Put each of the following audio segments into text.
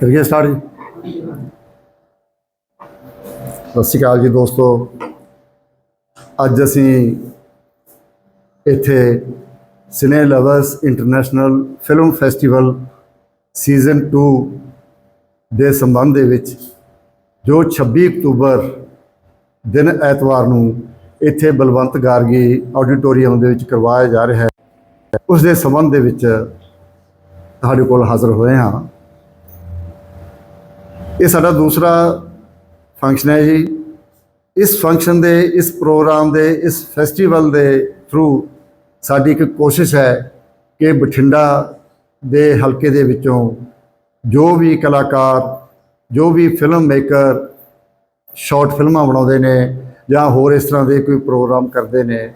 ਕਰੀਏ ਸਟਾਰਟ ਜੀ। ਸਤਿ ਸ਼੍ਰੀ ਅਕਾਲ ਜੀ ਦੋਸਤੋ। ਅੱਜ ਅਸੀਂ ਇੱਥੇ cine lovers international film festival season 2 ਦੇ ਸੰਬੰਧ ਦੇ ਵਿੱਚ ਜੋ 26 ਅਕਤੂਬਰ ਦਿਨ ਐਤਵਾਰ ਨੂੰ ਇੱਥੇ ਬਲਵੰਤ ਗਾਰਗੀ ਆਡੀਟੋਰੀਅਮ ਦੇ ਵਿੱਚ ਕਰਵਾਇਆ ਜਾ ਰਿਹਾ ਹੈ। ਉਸ ਦੇ ਸੰਬੰਧ ਦੇ ਵਿੱਚ ਤੁਹਾਡੇ ਕੋਲ ਹਾਜ਼ਰ ਹੋਏ ਹਾਂ। ਇਹ ਸਾਡਾ ਦੂਸਰਾ ਫੰਕਸ਼ਨ ਹੈ ਜੀ। ਇਸ ਫੰਕਸ਼ਨ ਦੇ, ਇਸ ਪ੍ਰੋਗਰਾਮ ਦੇ, ਇਸ ਫੈਸਟੀਵਲ ਦੇ ਥਰੂ ਸਾਡੀ ਇੱਕ ਕੋਸ਼ਿਸ਼ ਹੈ ਕਿ ਬਠਿੰਡਾ ਦੇ ਹਲਕੇ ਦੇ ਵਿੱਚੋਂ ਜੋ ਵੀ ਕਲਾਕਾਰ, ਜੋ ਵੀ ਫਿਲਮ ਮੇਕਰ ਸ਼ਾਰਟ ਫਿਲਮਾਂ ਬਣਾਉਂਦੇ ਨੇ ਜਾਂ ਹੋਰ ਇਸ ਤਰ੍ਹਾਂ ਦੇ ਕੋਈ ਪ੍ਰੋਗਰਾਮ ਕਰਦੇ ਨੇ,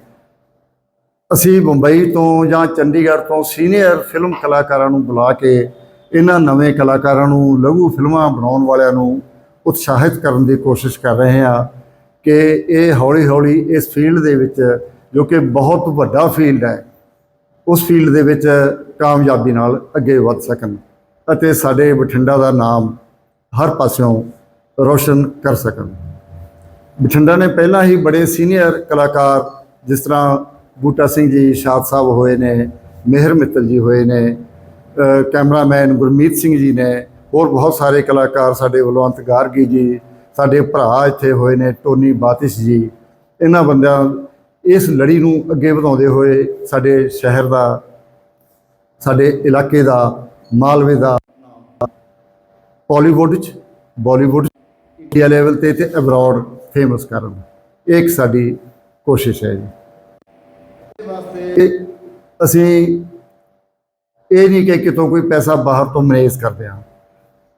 ਅਸੀਂ ਮੁੰਬਈ ਤੋਂ ਜਾਂ ਚੰਡੀਗੜ੍ਹ ਤੋਂ ਸੀਨੀਅਰ ਫਿਲਮ ਕਲਾਕਾਰਾਂ ਨੂੰ ਬੁਲਾ ਕੇ ਇਹਨਾਂ ਨਵੇਂ ਕਲਾਕਾਰਾਂ ਨੂੰ, ਲਘੂ ਫਿਲਮਾਂ ਬਣਾਉਣ ਵਾਲਿਆਂ ਨੂੰ ਉਤਸ਼ਾਹਿਤ ਕਰਨ ਦੀ ਕੋਸ਼ਿਸ਼ ਕਰ ਰਹੇ ਹਾਂ ਕਿ ਇਹ ਹੌਲੀ-ਹੌਲੀ ਇਸ ਫੀਲਡ ਦੇ ਵਿੱਚ, ਜੋ ਕਿ ਬਹੁਤ ਵੱਡਾ ਫੀਲਡ ਹੈ, ਉਸ ਫੀਲਡ ਦੇ ਵਿੱਚ ਕਾਮਯਾਬੀ ਨਾਲ ਅੱਗੇ ਵਧ ਸਕਣ ਅਤੇ ਸਾਡੇ ਬਠਿੰਡਾ ਦਾ ਨਾਮ ਹਰ ਪਾਸਿਓਂ ਰੋਸ਼ਨ ਕਰ ਸਕਣ। ਬਠਿੰਡਾ ਨੇ ਪਹਿਲਾਂ ਹੀ ਬੜੇ ਸੀਨੀਅਰ ਕਲਾਕਾਰ ਜਿਸ ਤਰ੍ਹਾਂ ਬੂਟਾ ਸਿੰਘ ਜੀ, ਸ਼ਾਦ ਸਾਹਿਬ ਹੋਏ ਨੇ, ਮਿਹਰ ਮਿੱਤਲ ਜੀ ਹੋਏ ਨੇ ਕੈਮਰਾਮੈਨ ਗੁਰਮੀਤ ਸਿੰਘ ਜੀ ਨੇ, ਹੋਰ ਬਹੁਤ ਸਾਰੇ ਕਲਾਕਾਰ ਸਾਡੇ ਬਲਵੰਤ ਗਾਰਗੀ ਜੀ, ਸਾਡੇ ਭਰਾ ਇੱਥੇ ਹੋਏ ਨੇ, ਟੋਨੀ ਬਾਤਿਸ਼ ਜੀ, ਇਹਨਾਂ ਬੰਦਿਆਂ ਇਸ ਲੜੀ ਨੂੰ ਅੱਗੇ ਵਧਾਉਂਦੇ ਹੋਏ ਸਾਡੇ ਸ਼ਹਿਰ ਦਾ, ਸਾਡੇ ਇਲਾਕੇ ਦਾ, ਮਾਲਵੇ ਦਾ ਬਾਲੀਵੁੱਡ ਚ ਬਾਲੀਵੁੱਡ ਇੰਡੀਆ ਲੈਵਲ ਤੇ ਤੇ ਅਬਰਾਡ ਫੇਮਸ ਕਰਨ ਇਹ ਇੱਕ ਸਾਡੀ ਕੋਸ਼ਿਸ਼ ਹੈ ਜੀ। ਇਹ ਅਸੀਂ ਇਹ ਨਹੀਂ ਕਿ ਕਿਤੋਂ ਕੋਈ ਪੈਸਾ ਬਾਹਰ ਤੋਂ ਮੈਨੇਜ ਕਰਦੇ ਹਾਂ।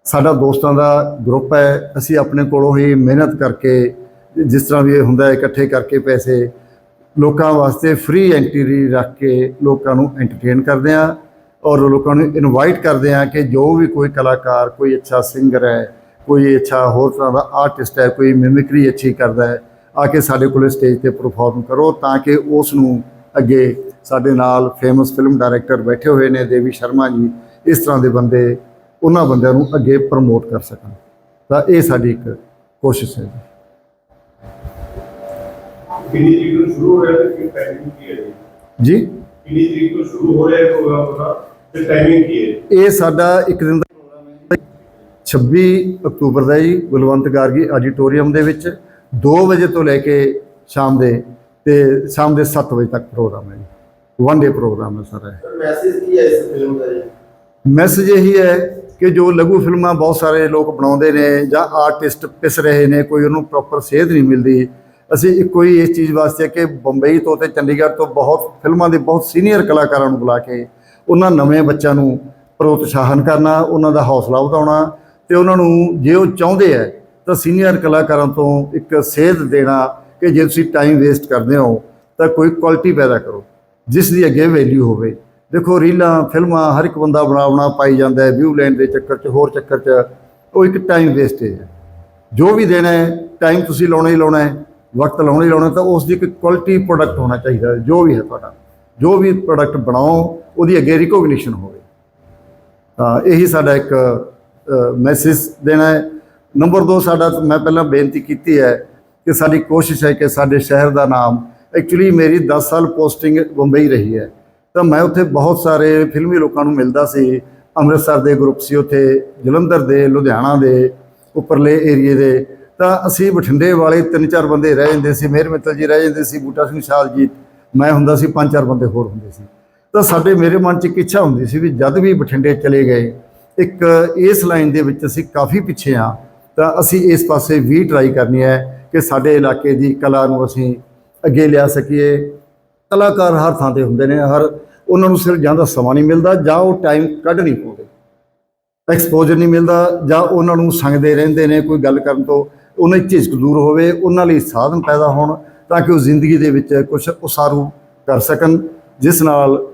ਸਾਡਾ ਦੋਸਤਾਂ ਦਾ ਗਰੁੱਪ ਹੈ। ਅਸੀਂ ਆਪਣੇ ਕੋਲੋਂ ਹੀ ਮਿਹਨਤ ਕਰਕੇ, ਜਿਸ ਤਰ੍ਹਾਂ ਵੀ ਇਹ ਹੁੰਦਾ ਹੈ, ਇਕੱਠੇ ਕਰਕੇ ਪੈਸੇ ਲੋਕਾਂ ਵਾਸਤੇ ਫ੍ਰੀ ਐਂਟਰੀ ਰੱਖ ਕੇ ਲੋਕਾਂ ਨੂੰ ਐਂਟਰਟੇਨ ਕਰਦੇ ਹਾਂ ਔਰ ਲੋਕਾਂ ਨੂੰ ਇਨਵਾਈਟ ਕਰਦੇ ਹਾਂ ਕਿ ਜੋ ਵੀ ਕੋਈ ਕਲਾਕਾਰ, ਕੋਈ ਅੱਛਾ ਸਿੰਗਰ ਹੈ, ਕੋਈ ਅੱਛਾ ਹੋਰ ਤਰ੍ਹਾਂ ਦਾ ਆਰਟਿਸਟ ਹੈ, ਕੋਈ ਮਿਮਿਕਰੀ ਅੱਛੀ ਕਰਦਾ ਹੈ, ਆ ਕੇ ਸਾਡੇ ਕੋਲ ਸਟੇਜ ਤੇ ਪਰਫਾਰਮ ਕਰੋ ਤਾਂ ਕਿ ਉਸ ਨੂੰ ਅੱਗੇ ਸਾਡੇ ਨਾਲ ਫੇਮਸ ਫਿਲਮ ਡਾਇਰੈਕਟਰ ਬੈਠੇ ਹੋਏ ਨੇ ਦੇਵੀ ਸ਼ਰਮਾ ਜੀ ਇਸ ਤਰ੍ਹਾਂ ਦੇ ਬੰਦੇ ਉਹਨਾਂ ਬੰਦਿਆਂ ਨੂੰ ਅੱਗੇ ਪ੍ਰਮੋਟ ਕਰ ਸਕਣ। ਤਾਂ ਇਹ ਸਾਡੀ ਇੱਕ ਕੋਸ਼ਿਸ਼ ਹੈ ਜੀ। ਕਿੰਨੀ ਤਰੀਕ ਨੂੰ ਸ਼ੁਰੂ ਹੋ ਰਿਹਾ ਤੇ ਕੀ ਟਾਈਮਿੰਗ ਕੀ ਹੈ ਜੀ? ਜੀ? ਕਿੰਨੀ ਤਰੀਕ ਤੋਂ ਸ਼ੁਰੂ ਹੋ ਰਿਹਾ ਹੈ ਪ੍ਰੋਗਰਾਮ ਤੁਹਾਡਾ ਤੇ ਟਾਈਮਿੰਗ ਕੀ ਹੈ ਇਹ ਸਾਡਾ ਇੱਕ ਦਿਨ ਦਾ ਪ੍ਰੋਗਰਾਮ ਹੈ 26 ਅਕਤੂਬਰ ਦਾ ਜੀ ਬਲਵੰਤ ਗਾਰਗੀ ਆਡੀਟੋਰੀਅਮ ਦੇ ਵਿੱਚ 2 ਵਜੇ ਤੋਂ ਲੈ ਕੇ ਸ਼ਾਮ ਦੇ ਤੇ ਸ਼ਾਮ ਦੇ 7 ਵਜੇ ਤੱਕ ਪ੍ਰੋਗਰਾਮ ਹੈ ਜੀ। ਵਨ ਡੇ ਪ੍ਰੋਗਰਾਮ ਹੈ ਸਾਰਾ ਇਹ। ਮੈਸੇਜ ਕੀ ਹੈ ਇਸ ਫਿਲਮ ਦਾ ਜੀ? ਮੈਸੇਜ ਇਹੀ ਹੈ ਕਿ ਜੋ ਲਘੂ ਫਿਲਮਾਂ ਬਹੁਤ ਸਾਰੇ ਲੋਕ ਬਣਾਉਂਦੇ ਨੇ ਜਾਂ ਆਰਟਿਸਟ ਪਿਸ ਰਹੇ ਨੇ ਕੋਈ ਉਹਨੂੰ ਪ੍ਰੋਪਰ ਸੇਧ ਨਹੀਂ ਮਿਲਦੀ। ਅਸੀਂ ਇੱਕੋ ਹੀ ਇਸ ਚੀਜ਼ ਵਾਸਤੇ ਕਿ ਬੰਬਈ ਤੋਂ ਤੇ ਚੰਡੀਗੜ੍ਹ ਤੋਂ ਬਹੁਤ ਫਿਲਮਾਂ ਦੇ ਬਹੁਤ ਸੀਨੀਅਰ ਕਲਾਕਾਰਾਂ ਨੂੰ ਬੁਲਾ ਕੇ ਉਹਨਾਂ ਨਵੇਂ ਬੱਚਿਆਂ ਨੂੰ ਪ੍ਰੋਤਸਾਹਨ ਕਰਨਾ ਉਹਨਾਂ ਦਾ ਹੌਸਲਾ ਵਧਾਉਣਾ ਤੇ ਉਹਨਾਂ ਨੂੰ ਜੇ ਉਹ ਚਾਹੁੰਦੇ ਹੈ ਤਾਂ ਸੀਨੀਅਰ ਕਲਾਕਾਰਾਂ ਤੋਂ ਇੱਕ ਸੇਧ ਦੇਣਾ ਕਿ ਜੇ ਤੁਸੀਂ ਟਾਈਮ ਵੇਸਟ ਕਰਦੇ ਹੋ ਤਾਂ ਕੋਈ ਕੁਆਲਿਟੀ ਪੈਦਾ ਕਰੋ। ਜਿਸ ਦੀ ਅੱਗੇ ਵੈਲਿਊ ਹੋਵੇ। ਦੇਖੋ, ਰੀਲਾਂ, ਫਿਲਮਾਂ, ਹਰ ਇੱਕ ਬੰਦਾ ਬਣਾ ਬਣਾ ਪਾਈ ਜਾਂਦਾ ਹੈ ਵਿਊ ਲੈਣ ਦੇ ਚੱਕਰ 'ਚ, ਹੋਰ ਚੱਕਰ 'ਚ। ਉਹ ਇੱਕ ਟਾਈਮ ਵੇਸਟੇਜ ਹੈ। ਜੋ ਵੀ ਦੇਣਾ ਹੈ ਟਾਈਮ ਤੁਸੀਂ ਲਾਉਣਾ ਹੀ ਲਾਉਣਾ ਹੈ, ਵਕਤ ਲਾਉਣਾ ਹੀ ਲਾਉਣਾ ਤਾਂ ਉਸ ਦੀ ਇੱਕ ਕੁਆਲਿਟੀ ਪ੍ਰੋਡਕਟ ਹੋਣਾ ਚਾਹੀਦਾ ਜੋ ਵੀ ਹੈ ਤੁਹਾਡਾ। ਜੋ ਵੀ ਪ੍ਰੋਡਕਟ ਬਣਾਓ, ਉਹਦੀ ਅੱਗੇ ਰਿਕੋਗਨੀਸ਼ਨ ਹੋਵੇ। ਤਾਂ ਇਹੀ ਸਾਡਾ ਇੱਕ ਮੈਸੇਜ ਦੇਣਾ ਹੈ। ਨੰਬਰ 2 ਸਾਡਾ ਮੈਂ ਪਹਿਲਾਂ ਬੇਨਤੀ ਕੀਤੀ ਹੈ ਕਿ ਸਾਡੀ ਕੋਸ਼ਿਸ਼ ਹੈ ਕਿ ਸਾਡੇ ਸ਼ਹਿਰ ਦਾ ਨਾਮ ਐਕਚੁਅਲੀ ਮੇਰੀ 10 ਸਾਲ ਪੋਸਟਿੰਗ ਬੰਬਈ ਰਹੀ ਹੈ। ਤਾਂ ਮੈਂ ਉੱਥੇ ਬਹੁਤ ਸਾਰੇ ਫਿਲਮੀ ਲੋਕਾਂ ਨੂੰ ਮਿਲਦਾ ਸੀ। ਅੰਮ੍ਰਿਤਸਰ ਦੇ ਗਰੁੱਪ ਸੀ ਉੱਥੇ, ਜਲੰਧਰ ਦੇ, ਲੁਧਿਆਣਾ ਦੇ, ਉੱਪਰਲੇ ਏਰੀਏ ਦੇ। ਤਾਂ ਅਸੀਂ ਬਠਿੰਡੇ ਵਾਲੇ ਤਿੰਨ ਚਾਰ ਬੰਦੇ ਰਹਿ ਜਾਂਦੇ ਸੀ। ਮੇਰ ਮਿੱਤਲ ਜੀ ਰਹਿ ਜਾਂਦੇ ਸੀ, ਬੂਟਾ ਸਿੰਘ ਸ਼ਾਹ ਜੀ, ਮੈਂ ਹੁੰਦਾ ਸੀ, ਪੰਜ ਚਾਰ ਬੰਦੇ ਹੋਰ ਹੁੰਦੇ ਸੀ। ਤਾਂ ਸਾਡੇ ਮੇਰੇ ਮਨ 'ਚ ਇੱਕ ਇੱਛਾ ਹੁੰਦੀ ਸੀ ਵੀ ਜਦ ਵੀ ਬਠਿੰਡੇ ਚਲੇ ਗਏ, ਇੱਕ ਇਸ ਲਾਈਨ ਦੇ ਵਿੱਚ ਅਸੀਂ ਕਾਫੀ ਪਿੱਛੇ ਆ ਤਾਂ ਅਸੀਂ ਇਸ ਪਾਸੇ ਵੀ ਟਰਾਈ ਕਰਨੀ ਹੈ ਕਿ ਸਾਡੇ ਇਲਾਕੇ ਦੀ ਕਲਾ ਨੂੰ ਅਸੀਂ ਅੱਗੇ ਲਿਆ ਸਕੀਏ। ਕਲਾਕਾਰ ਹਰ ਥਾਂ ਤੇ ਹੁੰਦੇ ਨੇ, ਹਰ ਉਹਨਾਂ ਨੂੰ ਸਿਰ ਜਾਂ ਦਾ ਸਮਾਂ ਨਹੀਂ ਮਿਲਦਾ ਜਾਂ ਉਹ ਟਾਈਮ ਕੱਢ ਨਹੀਂ ਪਾਉਂਦੇ। ਐਕਸਪੋਜ਼ਰ ਨਹੀਂ ਮਿਲਦਾ ਜਾਂ ਉਹਨਾਂ ਨੂੰ ਸੰਗਦੇ ਰਹਿੰਦੇ ਨੇ ਕੋਈ ਗੱਲ ਕਰਨ ਤੋਂ। ਉਹਨਾਂ ਦੀ ਝਿਜਕ ਦੂਰ ਹੋਵੇ, ਉਹਨਾਂ ਲਈ ਸਾਧਨ ਪੈਦਾ ਹੋਣ ਤਾਂ ਕਿ ਉਹ ਜ਼ਿੰਦਗੀ ਦੇ ਵਿੱਚ ਕੁਝ ਉਸਾਰੂ ਕਰ ਸਕਣ, ਜਿਸ ਨਾਲ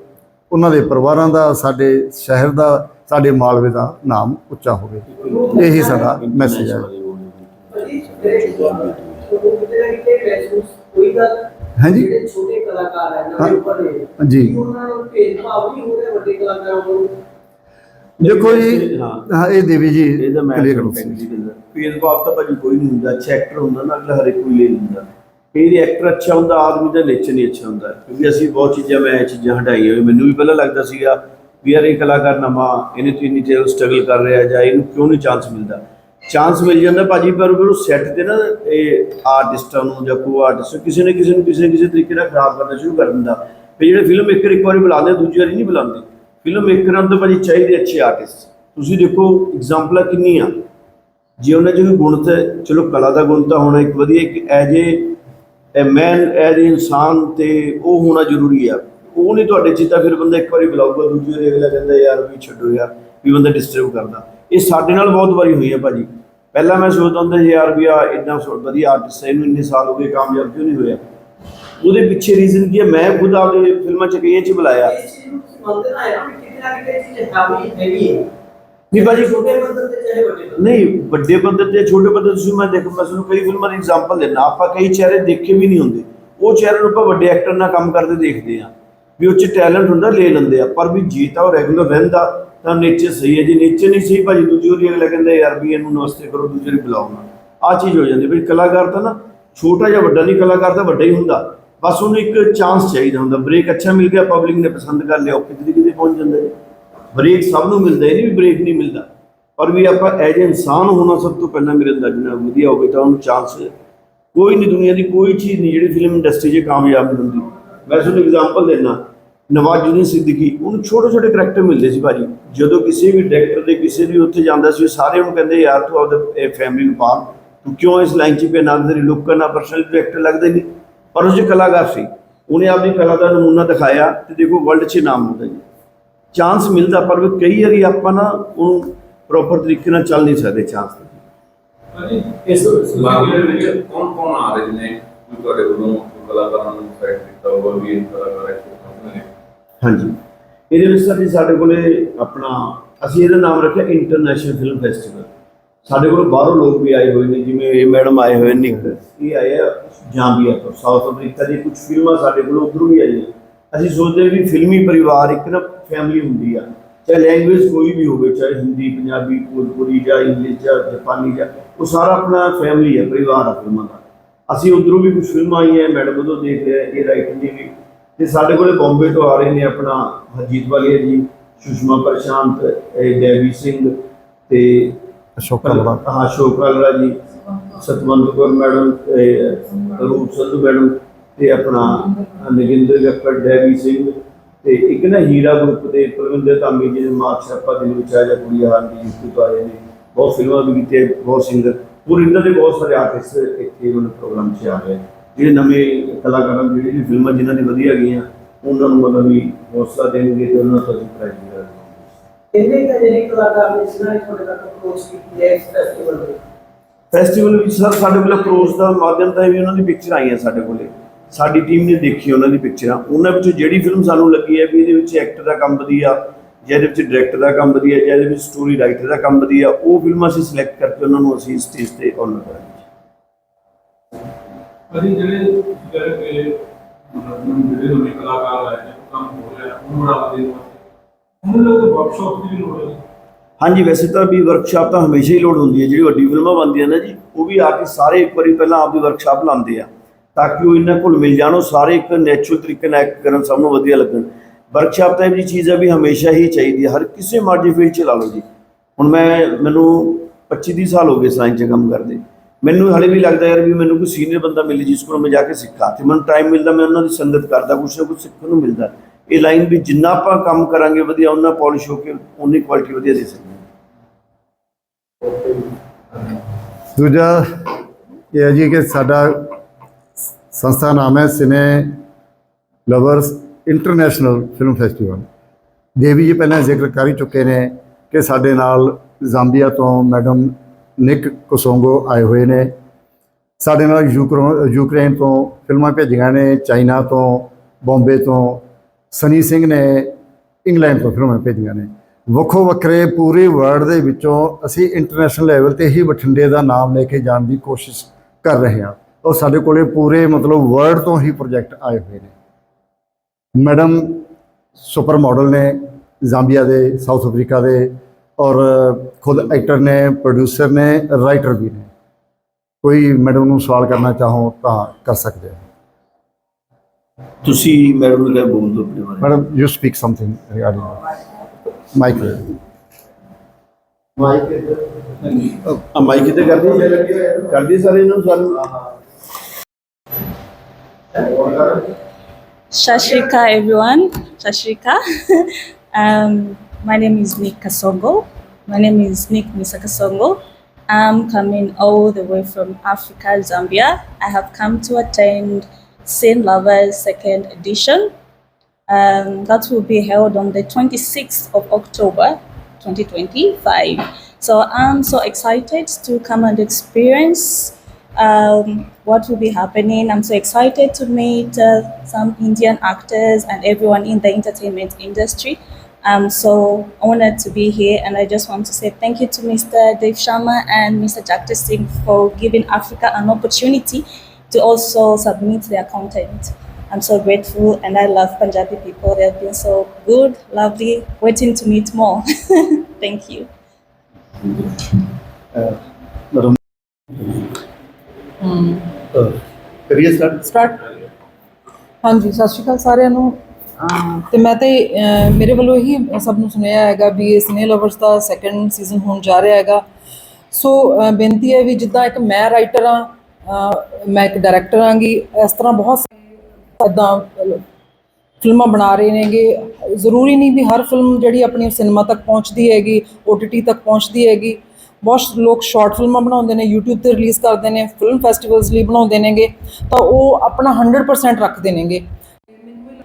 ਉਹਨਾਂ ਦੇ ਪਰਿਵਾਰਾਂ ਦਾ, ਸਾਡੇ ਸ਼ਹਿਰ ਦਾ, ਸਾਡੇ ਮਾਲਵੇ ਦਾ ਨਾਮ ਉੱਚਾ ਹੋਵੇ। ਇਹੀ ਸਾਡਾ ਮੈਸੇਜ ਹੈ। ਕੋਈ ਗੱਲ ਹਾਂਜੀ। ਜਿਹੜੇ ਛੋਟੇ ਕਲਾਕਾਰ ਹੈ ਹਾਂ। ਨਵੇਂ ਉੱਪਰ ਨੇ ਜੀ ਕੀ ਉਹਨਾਂ ਨੂੰ ਭੇਦਭਾਵ ਨਹੀਂ ਹੋ ਰਿਹਾ ਵੱਡੇ ਕਲਾਕਾਰਾਂ ਨੂੰ? ਦੇਖੋ ਜੀ ਹਾਂ ਹਾਂ ਇਹ ਦੇਵੀ ਜੀ ਇਹਦਾ ਮੈਂ clear ਕਰੋ। ਫੇਸਬਾਪ ਤਾਂ ਭਾਜੀ ਕੋਈ ਨਹੀਂ ਹੁੰਦਾ ਅੱਛਾ ਐਕਟਰ ਹੁੰਦਾ ਨਾ ਅਗਲਾ ਹਰ ਇੱਕ ਕੋਈ ਲੈ ਲੈਂਦਾ। ਕਈ ਐਕਟਰ ਅੱਛਾ ਹੁੰਦਾ ਆਦਮੀ ਦਾ ਨੇਚਰ ਨਹੀਂ ਅੱਛਾ ਹੁੰਦਾ। ਕਿਉਂਕਿ ਅਸੀਂ ਬਹੁਤ ਚੀਜ਼ਾਂ ਮੈਂ ਇਹ ਚੀਜ਼ਾਂ ਹਟਾਈਆਂ ਹੋਈ ਮੈਨੂੰ ਵੀ ਪਹਿਲਾਂ ਲੱਗਦਾ ਸੀਗਾ ਵੀ ਯਾਰ ਇਹ ਕਲਾਕਾਰ ਨਵਾਂ ਇਹਨੇ ਤੇ ਇੰਨੀ ਚਿਰ ਸਟਰਗਲ ਕਰ ਰਿਹਾ ਜਾਂ ਇਹਨੂੰ ਕਿਉਂ ਨਹੀਂ ਚਾਂਸ ਮਿਲਦਾ? ਚਾਂਸ ਮਿਲ ਜਾਂਦਾ ਭਾਜੀ, ਪਰ ਉਹ ਸੈੱਟ ਤੇ ਨਾ ਇਹ ਆਰਟਿਸਟਾਂ ਨੂੰ ਜਾਂ ਕੋ ਆਰਟਿਸਟ ਕਿਸੇ ਨੇ ਕਿਸੇ ਨੂੰ, ਕਿਸੇ ਨਾ ਕਿਸੇ ਤਰੀਕੇ ਨਾਲ ਖਰਾਬ ਕਰਨਾ ਸ਼ੁਰੂ ਕਰ ਦਿੰਦਾ। ਫਿਰ ਜਿਹੜੇ ਫਿਲਮ ਮੇਕਰ ਇੱਕ ਵਾਰੀ ਬੁਲਾਉਂਦੇ ਦੂਜੀ ਵਾਰੀ ਨਹੀਂ ਬੁਲਾਉਂਦੇ। ਫਿਲਮ ਮੇਕਰਾਂ ਤੋਂ ਭਾਜੀ ਚਾਹੀਦੇ ਅੱਛੇ ਆਰਟਿਸਟ ਤੁਸੀਂ ਦੇਖੋ ਐਗਜ਼ਾਮਪਲਾਂ ਕਿੰਨੀਆਂ ਜੇ ਉਹਨਾਂ 'ਚ ਕੋਈ ਗੁਣ ਤੇ ਚਲੋ ਕਲਾ ਦਾ ਗੁਣ ਤਾਂ ਹੋਣਾ ਇੱਕ ਵਧੀਆ, ਇੱਕ ਐਜ ਏ ਮੈਨ ਐਜ ਇਨਸਾਨ ਤੇ ਉਹ ਹੋਣਾ ਜ਼ਰੂਰੀ ਆ। ਉਹ ਨਹੀਂ ਤੁਹਾਡੇ 'ਚ ਤਾਂ ਫਿਰ ਬੰਦਾ ਇੱਕ ਵਾਰੀ ਬੁਲਾਊਗਾ, ਦੂਜੀ ਵਾਰੀ ਅਗਲਾ ਕਹਿੰਦਾ, ਯਾਰ ਵੀ ਛੱਡੋ ਯਾਰ, ਵੀ ਬੰਦਾ ਡਿਸਟਰਬ ਕਰਦਾ। ਇਹ ਸਾਡੇ ਨਾਲ ਬਹੁਤ ਵਾਰੀ ਹੋਈ ਹੈ ਭਾਜੀ। ਪਹਿਲਾਂ ਮੈਂ ਸੋਚਦਾ ਹੁੰਦਾ ਸੀ, ਯਾਰ ਵੀ ਆ ਇੰਨਾ ਸੋ- ਵਧੀਆ ਆਰਟਿਸਟ ਹੈ, ਇਹਨੂੰ ਇੰਨੇ ਸਾਲ ਹੋ ਗਏ ਕਾਮਯਾਬ ਕਿਉਂ ਨਹੀਂ ਹੋਇਆ? ਉਹਦੇ ਪਿੱਛੇ ਰੀਜ਼ਨ ਕੀ ਹੈ? ਮੈਂ ਖੁਦ ਆਪਦੇ ਫਿਲਮਾਂ 'ਚ ਕਈਆਂ 'ਚ ਬੁਲਾਇਆ। ਇਸ ਚੀਜ਼ ਨੂੰ ਤੁਸੀਂ ਮੰਨਦੇ ਨਾ ਹੈ ਕਿ ਕਿਤੇ ਨਾ ਕਿਤੇ ਚੀਜ਼ ਹਾਵੀ ਹੈਗੀ ਹੈ ਨਹੀਂ ਭਾਜੀ ਛੋਟੇ ਬੰਦੇ ਤੇ ਚਾਹੇ ਵੱਡੇ ਬੰਦੇ ਨਹੀਂ, ਵੱਡੇ ਪੱਧਰ ਤੇ, ਛੋਟੇ ਪੱਧਰ ਤੇ ਤੁਸੀਂ ਮੈਂ ਦੇਖੋ, ਮੈਂ ਤੁਹਾਨੂੰ ਕਈ ਫਿਲਮਾਂ ਦੀ ਐਗਜ਼ਾਮਪਲ ਦਿੰਦਾ। ਆਪਾਂ ਕਈ ਚਿਹਰੇ ਦੇਖੇ ਵੀ ਨਹੀਂ ਹੁੰਦੇ। ਉਹ ਚਿਹਰੇ ਨੂੰ ਆਪਾਂ ਵੱਡੇ ਐਕਟਰ ਨਾਲ ਕੰਮ ਕਰਦੇ ਦੇਖਦੇ ਆ ਵੀ ਉਹ ਚ ਟੈਲੈਂਟ ਹੁੰਦਾ, ਲੈ ਲੈਂਦੇ ਆ। ਪਰ ਵੀ ਜੇ ਤਾਂ ਉਹ ਰੈਗੂਲਰ ਰਹਿੰਦਾ। ਤਾਂ ਨੇਚਰ ਸਹੀ ਹੈ ਜੀ ਨੇਚਰ ਨਹੀਂ ਸਹੀ ਭਾਜੀ, ਦੂਜੀ ਵਾਰੀ ਅਗਲਾ ਕਹਿੰਦਾ ਯਾਰ ਵੀ ਇਹਨੂੰ ਨਮਸਤੇ ਕਰੋ, ਦੂਜੀ ਵਾਰੀ ਬੁਲਾਓ ਨਾ। ਆ ਚੀਜ਼ ਹੋ ਜਾਂਦੀ ਵੀ ਕਲਾਕਾਰ ਤਾਂ ਨਾ ਛੋਟਾ ਜਾਂ ਵੱਡਾ ਨਹੀਂ, ਕਲਾਕਾਰ ਤਾਂ ਵੱਡਾ ਹੀ ਹੁੰਦਾ। ਬਸ ਉਹਨੂੰ ਇੱਕ ਚਾਂਸ ਚਾਹੀਦਾ ਹੁੰਦਾ। ਬ੍ਰੇਕ ਅੱਛਾ ਮਿਲ ਗਿਆ ਪਬਲਿਕ ਨੇ ਪਸੰਦ ਕਰ ਲਿਆ ਉਹ ਕਿਤੇ ਕਿਤੇ ਪਹੁੰਚ ਜਾਂਦਾ ਜੀ ਬ੍ਰੇਕ ਸਭ ਨੂੰ ਮਿਲਦਾ, ਇਹ ਨਹੀਂ ਵੀ ਬ੍ਰੇਕ ਨਹੀਂ ਮਿਲਦਾ। ਪਰ ਵੀ ਆਪਾਂ ਐਜ ਇਨਸਾਨ ਹੋਣਾ ਸਭ ਤੋਂ ਪਹਿਲਾਂ ਮੇਰੇ ਅੰਦਾਜ਼ ਨਾਲ ਵਧੀਆ ਹੋਵੇ ਤਾਂ ਉਹਨੂੰ ਚਾਂਸ ਕੋਈ ਨਹੀਂ ਦੁਨੀਆ ਦੀ ਕੋਈ ਚੀਜ਼ ਨਹੀਂ, ਜਿਹੜੀ ਫਿਲਮ ਇੰਡਸਟਰੀ 'ਚ ਕਾਮਯਾਬ ਨਹੀਂ ਹੁੰਦੀ। ਮੈਂ ਤੁਹਾਨੂੰ ਐਗਜ਼ਾਮਪਲ ਦੇਣਾ ਨਵਾਜ਼ੁਦੀਨ ਸਿੱਦੀਕੀ ਉਹਨੂੰ ਛੋਟੇ ਛੋਟੇ ਕਰੈਕਟਰ ਮਿਲਦੇ ਸੀ ਭਾਜੀ। ਜਦੋਂ ਕਿਸੇ ਵੀ ਡਾਇਰੈਕਟਰ ਦੇ ਕਿਸੇ ਵੀ ਉੱਥੇ ਜਾਂਦਾ ਸੀ ਸਾਰੇ ਉਹਨੂੰ ਕਹਿੰਦੇ ਯਾਰ ਤੂੰ ਆਪਦੇ ਫੈਮਿਲੀ ਨੂੰ ਪਾਲ। ਤੂੰ ਕਿਉਂ ਇਸ ਲਾਈਨ 'ਚ ਪਿਆ? ਨਾ ਤੇਰੀ ਲੁੱਕ ਨਾ ਪਰਸਨਲ ਡਾਇਰੈਕਟਰ ਲੱਗਦਾ ਨਹੀਂ। ਪਰ ਉਹ 'ਚ ਕਲਾਕਾਰ ਸੀ ਉਹਨੇ ਆਪਣੀ ਕਲਾ ਦਾ ਨਮੂਨਾ ਦਿਖਾਇਆ ਤੇ ਦੇਖੋ ਵਰਲਡ 'ਚ ਨਾਮ ਹੁੰਦਾ ਜੀ। ਚਾਂਸ ਮਿਲਦਾ ਪਰ ਵੀ ਕਈ ਵਾਰੀ ਆਪਾਂ ਨਾ ਉਹਨੂੰ ਪ੍ਰੋਪਰ ਤਰੀਕੇ ਨਾਲ ਚੱਲ ਨਹੀਂ ਸਕਦੇ ਚਾਂਸ ਹਾਂਜੀ ਇਸ ਮਾਮਲੇ ਵਿੱਚ ਕੌਣ ਕੌਣ ਆ ਰਹੇ ਨੇ? ਤੁਹਾਡੇ ਕੋਈ ਕਲਾਕਾਰਾਂ ਨੂੰ ਸਾਈਡ ਕੀਤਾ ਹੋਵੇ ਵੀ ਇਹ ਕਲਾਕਾਰ ਪਹੁੰਚਦੇ ਨੇ ਹਾਂਜੀ। ਇਹਦੇ ਵਿੱਚ ਸਰ ਜੀ ਸਾਡੇ ਕੋਲੇ ਆਪਣਾ ਅਸੀਂ ਇਹਦਾ ਨਾਮ ਰੱਖਿਆ ਇੰਟਰਨੈਸ਼ਨਲ ਫਿਲਮ ਫੈਸਟੀਵਲ ਸਾਡੇ ਕੋਲ ਬਾਹਰੋਂ ਲੋਕ ਵੀ ਆਏ ਹੋਏ ਨੇ ਜਿਵੇਂ ਇਹ ਮੈਡਮ ਆਏ ਹੋਏ ਨੇ। ਇਹ ਆਏ ਆ ਜਾਂਬੀਆ ਤੋਂ ਸਾਊਥ ਅਫਰੀਕਾ ਦੀ ਕੁਝ ਫਿਲਮਾਂ ਸਾਡੇ ਕੋਲ ਉਧਰੋਂ ਵੀ ਆਈਆਂ। ਅਸੀਂ ਸੋਚਦੇ ਹਾਂ ਵੀ ਫਿਲਮੀ ਪਰਿਵਾਰ ਇੱਕ ਨਾ ਫੈਮਿਲੀ ਹੁੰਦੀ ਆ। ਚਾਹੇ ਲੈਂਗੁਏਜ ਕੋਈ ਵੀ ਹੋਵੇ ਚਾਹੇ ਹਿੰਦੀ ਪੰਜਾਬੀ ਭੋਜਪੁਰੀ ਜਾਂ ਇੰਗਲਿਸ਼ ਜਾਂ ਜਾਪਾਨੀ ਜਾਂ ਉਹ ਸਾਰਾ ਆਪਣਾ ਫੈਮਿਲੀ ਹੈ ਪਰਿਵਾਰ ਆ ਫਿਲਮਾਂ ਦਾ। ਅਸੀਂ ਉਧਰੋਂ ਵੀ ਕੁਝ ਫਿਲਮਾਂ ਆਈਆਂ ਮੈਡਮ ਉਦੋਂ ਦੇਖ ਲਿਆ ਇਹ ਰਾਈਟਰ ਨੇ ਵੀ ਤੇ ਸਾਡੇ ਕੋਲੇ ਬੰਬੇ ਤੋਂ ਆ ਰਹੇ ਨੇ ਆਪਣਾ ਹਰਜੀਤ ਵਾਲੀਆ ਜੀ ਸੁਸ਼ਮਾ ਪ੍ਰਸ਼ਾਂਤ ਇਹ ਦੇਵੀ ਸਿੰਘ ਤੇ ਅਸ਼ੋਕ ਕਲਵਾ ਹਾਂ ਅਸ਼ੋਕ ਕਾਲਰਾ ਜੀ ਸਤਵੰਤ ਕੌਰ ਮੈਡਮ ਰੂਪ ਸੰਧੂ ਮੈਡਮ ਤੇ ਆਪਣਾ ਨਗਿੰਦਰ ਗੱਪੜ ਦੇਵੀ ਸਿੰਘ ਤੇ ਇੱਕ ਨਾ ਹੀਰਾ ਗਰੁੱਪ ਦੇ ਪ੍ਰਵਿੰਦਰ ਧਾਮੀ ਜੀ ਦੇ ਮਾਰਕ ਛਾਪਾ ਦੇ ਵਿੱਚ ਆ ਜਾ ਕੁੜੀ ਹਾਲ ਦੀ ਯੂਪੀ ਤੋਂ ਆਏ ਨੇ। ਬਹੁਤ ਫਿਲਮਾਂ ਵੀ ਕੀਤੀਆਂ ਬਹੁਤ ਸਿੰਗਰ ਪੂਰ ਇਹਨਾਂ ਦੇ ਬਹੁਤ ਸਾਰੇ ਆਰਟਿਸਟ ਇੱਥੇ ਉਹਨਾਂ ਪ੍ਰੋਗਰਾਮ 'ਚ ਆ ਰਹੇ ਜਿਹੜੇ ਨਵੇਂ ਕਲਾਕਾਰਾਂ ਨੂੰ ਜਿਹੜੀ ਫਿਲਮਾਂ ਜਿਨ੍ਹਾਂ ਦੀ ਵਧੀਆ ਗਈਆਂ ਉਹਨਾਂ ਨੂੰ ਮਤਲਬ ਵੀ ਹੌਸਲਾ ਦੇਣਗੇ ਤੇ ਉਹਨਾਂ ਤੋਂ ਪ੍ਰਾਈਜ਼ ਕਰਾਂਗੇ ਇੰਨੇ ਕੁ ਜਿਹੜੇ ਕਲਾਕਾਰ ਨੇ ਜਿਨ੍ਹਾਂ ਨੇ ਤੁਹਾਡੇ ਤੱਕ ਅਪਰੋਚ ਕੀਤੀ ਹੈ ਇਸ ਫੈਸਟੀਵਲ ਦੇ ਫੈਸਟੀਵਲ ਵਿੱਚ ਸਰ ਸਾਡੇ ਕੋਲ ਅਪਰੋਚ ਦਾ ਮਾਧਿਅਮ ਤਾਂ ਇਹ ਵੀ ਉਹਨਾਂ ਦੀ ਪਿਕਚਰ ਆਈਆਂ ਸਾਡੇ ਕੋਲੇ। ਸਾਡੀ ਟੀਮ ਨੇ ਦੇਖੀ ਉਹਨਾਂ ਦੀ ਪਿਕਚਰਾਂ ਉਹਨਾਂ ਵਿੱਚੋਂ ਜਿਹੜੀ ਫਿਲਮ ਸਾਨੂੰ ਲੱਗੀ ਹੈ ਵੀ ਇਹਦੇ ਵਿੱਚ ਐਕਟਰ ਦਾ ਕੰਮ ਵਧੀਆ ਜਾਂ ਇਹਦੇ ਵਿੱਚ ਡਾਇਰੈਕਟਰ ਦਾ ਕੰਮ ਵਧੀਆ ਜਾਂ ਇਹਦੇ ਵਿੱਚ ਸਟੋਰੀ ਰਾਈਟਰ ਦਾ ਕੰਮ ਵਧੀਆ ਉਹ ਫਿਲਮਾਂ ਅਸੀਂ ਸਿਲੈਕਟ ਕਰਕੇ ਉਹਨਾਂ ਨੂੰ ਅਸੀਂ ਸਟੇਜ ਤੇ ਆਨਰ ਕਰਾਂਗੇ। ਅਸੀਂ ਜਿਹੜੇ ਜਿਹੜੇ ਮਤਲਬ ਜਿਹੜੇ ਨਵੇਂ ਕਲਾਕਾਰ ਆਏ ਨੇ ਕੰਮ ਹੋ ਰਿਹਾ ਉਹਨੂੰ ਬੜਾ ਦੇਣ ਉਹਨਾਂ ਨੂੰ ਵਰਕਸ਼ਾਪ ਦੀ ਵੀ ਲੋੜ ਹੈ ਹਾਂਜੀ, ਵੈਸੇ ਤਾਂ ਵੀ ਵਰਕਸ਼ਾਪ ਤਾਂ ਹਮੇਸ਼ਾ ਹੀ ਲੋੜ ਹੁੰਦੀ ਹੈ, ਜਿਹੜੀ ਵੱਡੀ ਫਿਲਮਾਂ ਬਣਦੀਆਂ ਨੇ ਜੀ, ਉਹ ਵੀ ਆ ਕੇ ਸਾਰੇ ਇੱਕ ਵਾਰੀ ਪਹਿਲਾਂ ਆਪਦੀ ਵਰਕਸ਼ਾਪ ਲਾਉਂਦੇ ਆ, ਤਾਂ ਕਿ ਉਹ ਇਹਨਾਂ ਕੋਲ ਮਿਲ ਜਾਣ, ਉਹ ਸਾਰੇ ਇੱਕ ਨੈਚੁਰਲ ਤਰੀਕੇ ਨਾਲ ਐਕਟ ਕਰਨ, ਸਭ ਨੂੰ ਵਧੀਆ ਲੱਗਣ। ਵਰਕਸ਼ਾਪ ਤਾਂ ਇਹ ਜੀ ਚੀਜ਼ ਹੈ ਵੀ ਹਮੇਸ਼ਾ ਹੀ ਚਾਹੀਦੀ ਹੈ, ਹਰ ਕਿਸੇ ਮਰਜ਼ੀ ਫੀਲਡ 'ਚ ਲਾ ਲਓ ਜੀ। ਹੁਣ ਮੈਂ, ਮੈਨੂੰ 25 30 ਸਾਲ ਹੋ ਗਏ ਸਾਇੰਸ 'ਚ ਕੰਮ ਕਰਦੇ। ਮੈਨੂੰ ਹਲੇ ਵੀ ਲੱਗਦਾ ਯਾਰ ਵੀ ਮੈਨੂੰ ਕੋਈ ਸੀਨੀਅਰ ਬੰਦਾ ਮਿਲੇ ਜਿਸ ਕੋਲ ਮੈਂ ਜਾ ਕੇ ਸਿੱਖਾਂ। ਤੇ ਮੈਨੂੰ ਟਾਈਮ ਮਿਲਦਾ, ਮੈਂ ਉਹਨਾਂ ਦੀ ਸੰਗਤ ਕਰਦਾ, ਕੁਛ ਨਾ ਕੁਛ ਸਿੱਖਣ ਨੂੰ ਮਿਲਦਾ। ਇਹ ਲਾਈਨ ਵੀ ਜਿੰਨਾ ਆਪਾਂ ਕੰਮ ਕਰਾਂਗੇ ਵਧੀਆ ਉਹਨਾਂ ਪਾਲਿਸ਼ ਹੋ ਕੇ ਉਨੀ ਕੁਆਲਿਟੀ ਵਧੀਆ ਦੇ ਸਕਦੇ ਦੂਜਾ ਇਹ ਹੈ ਜੀ ਕਿ ਸਾਡਾ ਸੰਸਥਾ ਨਾਮ ਹੈ cine lovers international film festival Devi ji ਪਹਿਲਾਂ ਜ਼ਿਕਰ ਕਰ ਹੀ ਚੁੱਕੇ ਨੇ ਕਿ ਸਾਡੇ ਨਾਲ ਜ਼ਾਂਬੀਆ ਤੋਂ ਮੈਡਮ ਨਿਕ ਕੋਸੋਂਗੋ ਆਏ ਹੋਏ ਨੇ। ਸਾਡੇ ਨਾਲ ਯੂਕਰੋ, ਯੂਕਰੇਨ ਤੋਂ ਫਿਲਮਾਂ ਭੇਜੀਆਂ ਨੇ, ਚਾਈਨਾ ਤੋਂ, ਬੰਬੇ ਤੋਂ, ਸਨੀ ਸਿੰਘ ਨੇ ਇੰਗਲੈਂਡ ਤੋਂ ਫਿਲਮਾਂ ਭੇਜੀਆਂ ਨੇ। ਵੱਖੋ ਵੱਖਰੇ ਪੂਰੇ ਵਰਲਡ ਦੇ ਵਿੱਚੋਂ ਅਸੀਂ ਇੰਟਰਨੈਸ਼ਨਲ ਲੈਵਲ ਤੇ ਹੀ ਬਠਿੰਡੇ ਦਾ ਨਾਮ ਲੈ ਕੇ ਜਾਣ ਦੀ ਕੋਸ਼ਿਸ਼ ਕਰ ਰਹੇ ਹਾਂ। ਔਰ ਸਾਡੇ ਕੋਲੇ ਪੂਰੇ ਮਤਲਬ ਵਰਲਡ ਤੋਂ ਹੀ ਪ੍ਰੋਜੈਕਟ ਆਏ ਹੋਏ ਨੇ। ਮੈਡਮ ਸੁਪਰ ਮਾਡਲ ਨੇ, ਜ਼ਾਂਬੀਆ ਦੇ, ਸਾਊਥ ਅਫਰੀਕਾ ਦੇ ਔਰ ਖੁਦ ਐਕਟਰ ਨੇ ਪ੍ਰੋਡਿਊਸਰ ਨੇ ਰਾਈਟਰ ਵੀ ਨੇ। ਕੋਈ ਮੈਡਮ ਨੂੰ ਸਵਾਲ ਕਰਨਾ ਚਾਹੋ ਤਾਂ ਕਰ ਸਕਦੇ ਹੋ। ਤੁਸੀਂ ਮੈਡਮ ਨੂੰ ਕਹਿ ਬੋਲ ਦਿਓ ਆਪਣੇ ਬਾਰੇ। Madam you speak something regarding mike ਆ ਮਾਈਕ ਕਿਤੇ ਕਰਦੀ ਕਰਦੀ ਸਾਰੇ ਇਹਨਾਂ ਨੂੰ ਸਾਨੂੰ Shashrika, everyone. Shashrika. um, my name is Nick Kasongo. My name is Nick Misa Kasongo. I'm coming all the way from Africa, Zambia. I have come to attend Sin Lovers second edition. Um, that will be held on the 26th of October 2025. So I'm so excited to come and experience um, what will be happening. I'm so excited to meet uh, some Indian actors and everyone in the entertainment industry. I'm so honored to be here, and I just want to say thank you to Mr. Dave Sharma and Mr. Jagdish Singh for giving Africa an opportunity to also submit their content. I'm so grateful, and I love Punjabi people. They have been so good, lovely, waiting to meet more. thank you. Madam ਕਰੀਏ sir start ਹਾਂਜੀ ਸਤਿ ਸ਼੍ਰੀ ਅਕਾਲ ਸਾਰਿਆਂ ਨੂੰ ਅਮ ਤੇ ਮੈਂ ਤੇ ਮੇਰੇ ਵੱਲੋਂ ਇਹੀ ਸਭ ਨੂੰ ਸੁਣਿਆ ਹੈਗਾ ਵੀ ਇਹ ਸਨੇ ਲਵਰਸ ਦਾ ਸੈਕੰਡ ਸੀਜ਼ਨ ਹੋਣ ਜਾ ਰਿਹਾ ਹੈਗਾ। ਸੋ ਬੇਨਤੀ ਹੈ ਵੀ ਜਿੱਦਾਂ ਇੱਕ ਮੈਂ ਰਾਈਟਰ ਆ ਮੈਂ ਇੱਕ ਡਾਇਰੈਕਟਰ ਆਂਗੀ ਇਸ ਤਰ੍ਹਾਂ ਬਹੁਤ ਇਦਾਂ ਫਿਲਮਾਂ ਬਣਾ ਰਹੇ ਨੇਗੇ। ਜ਼ਰੂਰੀ ਨਹੀਂ ਵੀ ਹਰ ਫਿਲਮ ਜਿਹੜੀ ਆਪਣੀ ਸਿਨੇਮਾ ਤੱਕ ਪਹੁੰਚਦੀ ਹੈਗੀ OTT ਤੱਕ ਪਹੁੰਚਦੀ ਹੈਗੀ। ਬਹੁਤ ਲੋਕ ਸ਼ਾਰਟ ਫਿਲਮਾਂ ਬਣਾਉਂਦੇ ਨੇ, YouTube ਤੇ ਰਿਲੀਜ਼ ਕਰਦੇ ਨੇ ਫਿਲਮ ਫੈਸਟੀਵਲਸ ਲਈ ਬਣਾਉਂਦੇ ਨੇਗੇ। ਤਾਂ ਉਹ ਆਪਣਾ 100% ਰੱਖਦੇ ਨੇਗੇ।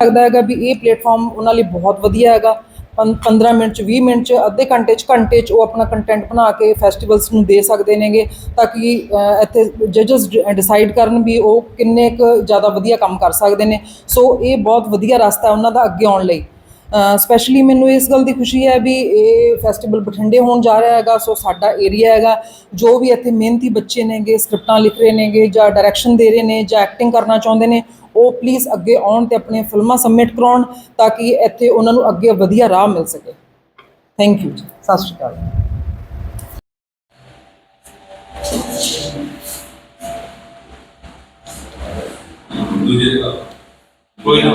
ਲੱਗਦਾ ਹੈਗਾ ਵੀ ਇਹ ਪਲੇਟਫਾਰਮ ਉਹਨਾਂ ਲਈ ਬਹੁਤ ਵਧੀਆ ਹੈਗਾ। ਪੰ- 15 ਮਿੰਟ ਚ 20 ਮਿੰਟ ਚ, ਅੱਧੇ ਘੰਟੇ ਚ ਘੰਟੇ ਚ ਉਹ ਆਪਣਾ ਕੰਟੈਂਟ ਬਣਾ ਕੇ ਫੈਸਟੀਵਲਸ ਨੂੰ ਦੇ ਸਕਦੇ ਨੇਗੇ ਤਾਂ ਕਿ ਇੱਥੇ ਜਜਸ ਡਿਸਾਈਡ ਕਰਨ ਵੀ ਉਹ ਕਿੰਨੇ ਕੁ ਜ਼ਿਆਦਾ ਵਧੀਆ ਕੰਮ ਕਰ ਸਕਦੇ ਨੇ। ਸੋ ਇਹ ਬਹੁਤ ਵਧੀਆ ਰਸਤਾ ਉਹਨਾਂ ਦਾ ਅੱਗੇ ਆਉਣ ਲਈ। ਸਪੈਸ਼ਲੀ ਮੈਨੂੰ ਇਸ ਗੱਲ ਦੀ ਖੁਸ਼ੀ ਹੈ ਵੀ ਇਹ ਫੈਸਟੀਵਲ ਬਠਿੰਡੇ ਹੋਣ ਜਾ ਰਿਹਾ ਹੈਗਾ ਸੋ ਸਾਡਾ ਏਰੀਆ ਹੈਗਾ, ਜੋ ਵੀ ਇੱਥੇ ਮਿਹਨਤੀ ਬੱਚੇ ਨੇਗੇ, ਸਕ੍ਰਿਪਟਾਂ ਲਿਖ ਰਹੇ ਨੇਗੇ ਜਾਂ ਡਾਇਰੈਕਸ਼ਨ ਦੇ ਰਹੇ ਨੇ ਜਾਂ ਐਕਟਿੰਗ ਕਰਨਾ ਚਾਹੁੰਦੇ ਨੇ, ਉਹ ਪਲੀਜ਼ ਅੱਗੇ ਆਉਣ ਤੇ ਆਪਣੀਆਂ ਫਿਲਮਾਂ ਸਬਮਿਟ ਕਰਾਉਣ ਤਾਂ ਕਿ ਇੱਥੇ ਉਹਨਾਂ ਨੂੰ ਅੱਗੇ ਵਧੀਆ ਰਾਹ ਮਿਲ ਸਕੇ। ਥੈਂਕ ਯੂ ਜੀ। ਸਤਿ ਸ਼੍ਰੀ ਅਕਾਲ। ਦੂਜੇ ਦਾ। ਕੋਈ ਨਾ।